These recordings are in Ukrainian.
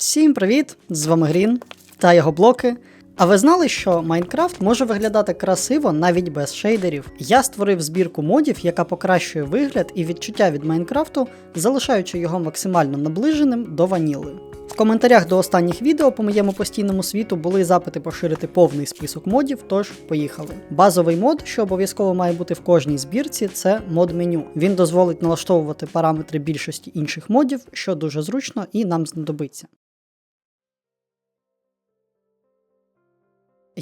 Всім привіт! З вами Грін та його блоки. А ви знали, що Майнкрафт може виглядати красиво навіть без шейдерів? Я створив збірку модів, яка покращує вигляд і відчуття від Майнкрафту, залишаючи його максимально наближеним до ваніли. В коментарях до останніх відео по моєму постійному світу були запити поширити повний список модів, тож поїхали. Базовий мод, що обов'язково має бути в кожній збірці, це мод меню. Він дозволить налаштовувати параметри більшості інших модів, що дуже зручно і нам знадобиться.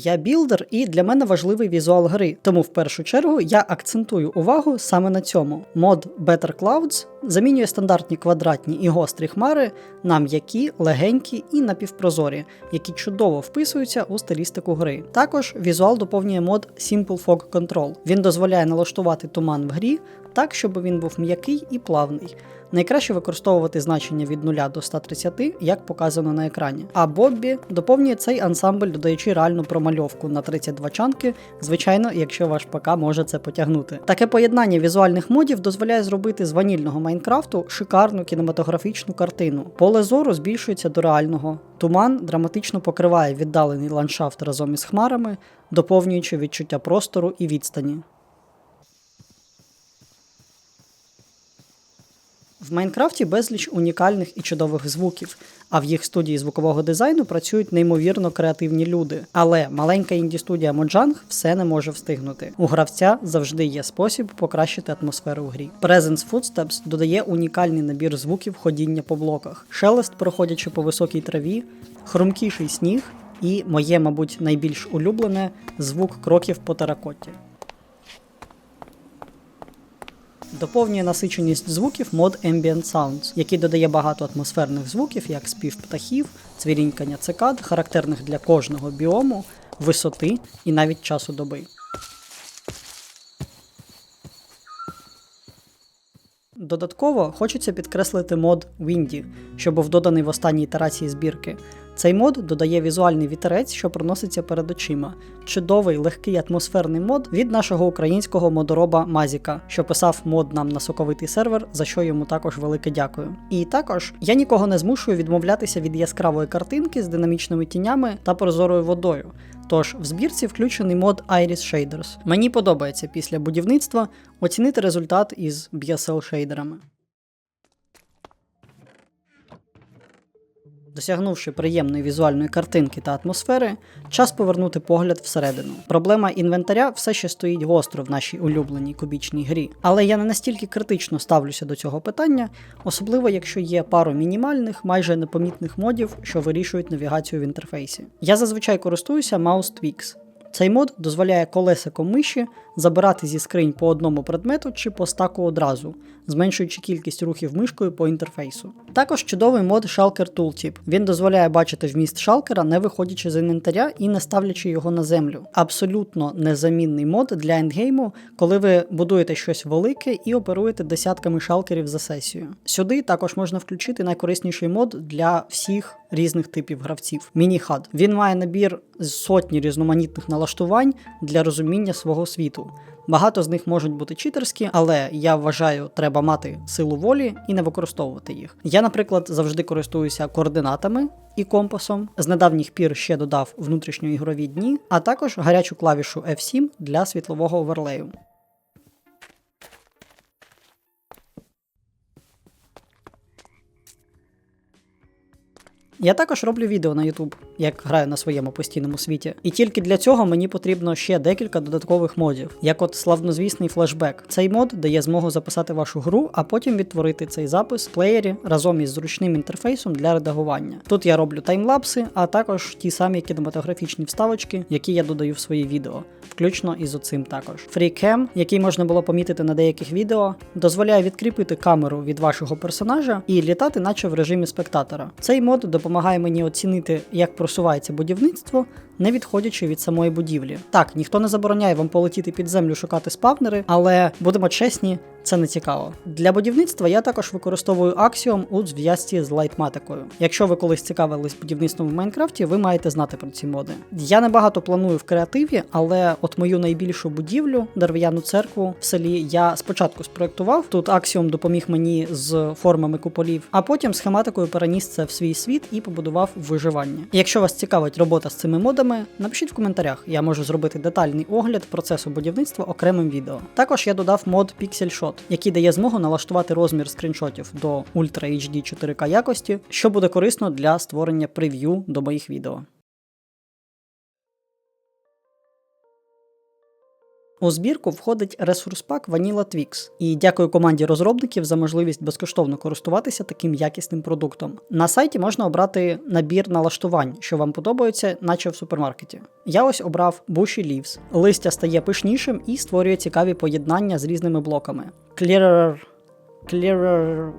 Я білдер, і для мене важливий візуал гри, тому в першу чергу я акцентую увагу саме на цьому. Мод Better Clouds замінює стандартні квадратні і гострі хмари на м'які, легенькі і напівпрозорі, які чудово вписуються у стилістику гри. Також візуал доповнює мод Simple Fog Control. Він дозволяє налаштувати туман в грі так, щоб він був м'який і плавний. Найкраще використовувати значення від 0 до 130, як показано на екрані. А Боббі доповнює цей ансамбль, додаючи реальну промальовку на 32 чанки, звичайно, якщо ваш ПК може це потягнути. Таке поєднання візуальних модів дозволяє зробити з ванільного Майнкрафту шикарну кінематографічну картину. Поле зору збільшується до реального. Туман драматично покриває віддалений ландшафт разом із хмарами, доповнюючи відчуття простору і відстані. В Майнкрафті безліч унікальних і чудових звуків, а в їх студії звукового дизайну працюють неймовірно креативні люди. Але маленька інді-студія Mojang все не може встигнути. У гравця завжди є спосіб покращити атмосферу в грі. Presence Footsteps додає унікальний набір звуків ходіння по блоках, шелест, проходячи по високій траві, хрумкіший сніг і моє, мабуть, найбільш улюблене звук кроків по теракоті. Доповнює насиченість звуків мод Ambient Sounds, який додає багато атмосферних звуків, як спів птахів, цвірінькання цикад, характерних для кожного біому, висоти і навіть часу доби. Додатково хочеться підкреслити мод Windy, що був доданий в останній ітерації збірки. Цей мод додає візуальний вітерець, що проноситься перед очима. Чудовий легкий атмосферний мод від нашого українського модороба Мазіка, що писав мод нам на соковитий сервер, за що йому також велике дякую. І також я нікого не змушую відмовлятися від яскравої картинки з динамічними тінями та прозорою водою. Тож в збірці включений мод Iris Shaders. Мені подобається після будівництва оцінити результат із BSL шейдерами. Досягнувши приємної візуальної картинки та атмосфери, час повернути погляд всередину. Проблема інвентаря все ще стоїть гостро в нашій улюбленій кубічній грі, але я не настільки критично ставлюся до цього питання, особливо якщо є пару мінімальних, майже непомітних модів, що вирішують навігацію в інтерфейсі. Я зазвичай користуюся Mouse Tweaks. Цей мод дозволяє колесиком миші забирати зі скринь по одному предмету чи по стаку одразу, зменшуючи кількість рухів мишкою по інтерфейсу. Також чудовий мод Shulker Tooltip. Він дозволяє бачити вміст шалкера, не виходячи з інвентаря і не ставлячи його на землю. Абсолютно незамінний мод для ендгейму, коли ви будуєте щось велике і оперуєте десятками шалкерів за сесію. Сюди також можна включити найкорисніший мод для всіх різних типів гравців. Міні-хад. Він має набір з сотні різноманітних налаштувань для розуміння свого світу. Багато з них можуть бути читерські, але я вважаю, треба мати силу волі і не використовувати їх. Я, наприклад, завжди користуюся координатами і компасом. З недавніх пір ще додав внутрішньоігрові дні, а також гарячу клавішу F7 для світлового оверлею. Я також роблю відео на YouTube, як граю на своєму постійному світі. І тільки для цього мені потрібно ще декілька додаткових модів, як от славнозвісний флешбек. Цей мод дає змогу записати вашу гру, а потім відтворити цей запис в плеєрі разом із зручним інтерфейсом для редагування. Тут я роблю таймлапси, а також ті самі кінематографічні вставочки, які я додаю в свої відео, включно із оцим також. FreeCam, який можна було помітити на деяких відео, дозволяє відкріпити камеру від вашого персонажа і літати, наче в режимі спектатора. Цей мод допомагає мені оцінити, як просувається будівництво, не відходячи від самої будівлі. Так, ніхто не забороняє вам полетіти під землю шукати спавнери, але будемо чесні, це не цікаво. Для будівництва я також використовую Axiom у зв'язці з лайтматикою. Якщо ви колись цікавились будівництвом в Майнкрафті, ви маєте знати про ці моди. Я небагато планую в креативі, але от мою найбільшу будівлю, дерев'яну церкву в селі, я спочатку спроектував. Тут Axiom допоміг мені з формами куполів, а потім схематикою переніс це в свій світ і побудував виживання. Якщо вас цікавить робота з цими модами, напишіть в коментарях. Я можу зробити детальний огляд процесу будівництва окремим відео. Також я додав мод Pixel Shot, який дає змогу налаштувати розмір скріншотів до Ultra HD 4K якості, що буде корисно для створення прев'ю до моїх відео. У збірку входить ресурс-пак Vanilla Twix. І дякую команді розробників за можливість безкоштовно користуватися таким якісним продуктом. На сайті можна обрати набір налаштувань, що вам подобаються, наче в супермаркеті. Я ось обрав Bushy Leaves. Листя стає пишнішим і створює цікаві поєднання з різними блоками. Clearer... Clearer...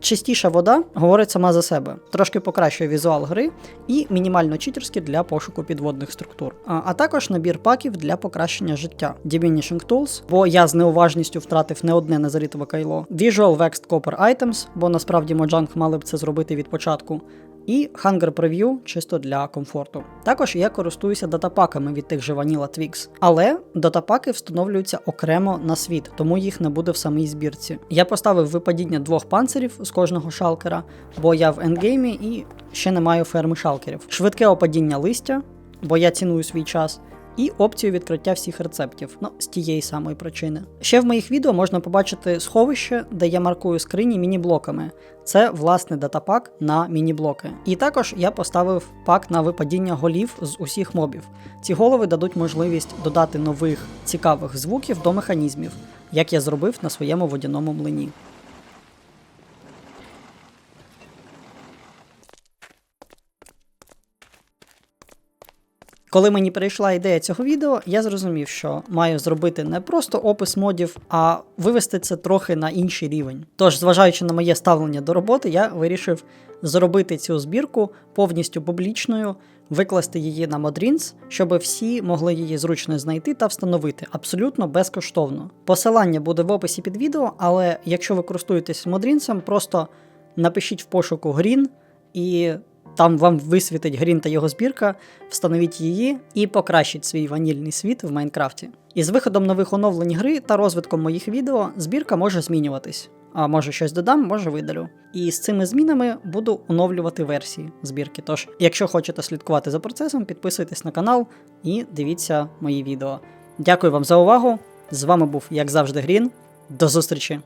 Чистіша вода говорить сама за себе, трошки покращує візуал гри і мінімально читерські для пошуку підводних структур. А, а також набір паків для покращення життя. Diminishing Tools, бо я з неуважністю втратив не одне незарітове кайло. Visual Vexed Copper Items, бо насправді Mojang мали б це зробити від початку. І Hunger Preview чисто для комфорту. Також я користуюся датапаками від тих же Vanilla Twix. Але датапаки встановлюються окремо на світ, тому їх не буде в самій збірці. Я поставив випадіння двох панцирів з кожного шалкера, бо я в ендгеймі і ще не маю ферми шалкерів. Швидке опадіння листя, бо я ціную свій час. І опцію відкриття всіх рецептів, ну з тієї самої причини. Ще в моїх відео можна побачити сховище, де я маркую скрині міні-блоками. Це власне датапак на міні-блоки. І також я поставив пак на випадіння голів з усіх мобів. Ці голови дадуть можливість додати нових цікавих звуків до механізмів, як я зробив на своєму водяному млині. Коли мені прийшла ідея цього відео, я зрозумів, що маю зробити не просто опис модів, а вивести це трохи на інший рівень. Тож, зважаючи на моє ставлення до роботи, я вирішив зробити цю збірку повністю публічною, викласти її на Modrins, щоб всі могли її зручно знайти та встановити абсолютно безкоштовно. Посилання буде в описі під відео, але якщо ви користуєтесь Modrins, просто напишіть в пошуку Green і там вам висвітить Грін та його збірка, встановіть її і покращить свій ванільний світ в Майнкрафті. І з виходом нових оновлень гри та розвитком моїх відео збірка може змінюватись. А може щось додам, може видалю. І з цими змінами буду оновлювати версії збірки. Тож, якщо хочете слідкувати за процесом, підписуйтесь на канал і дивіться мої відео. Дякую вам за увагу! З вами був, як завжди, Грін. До зустрічі!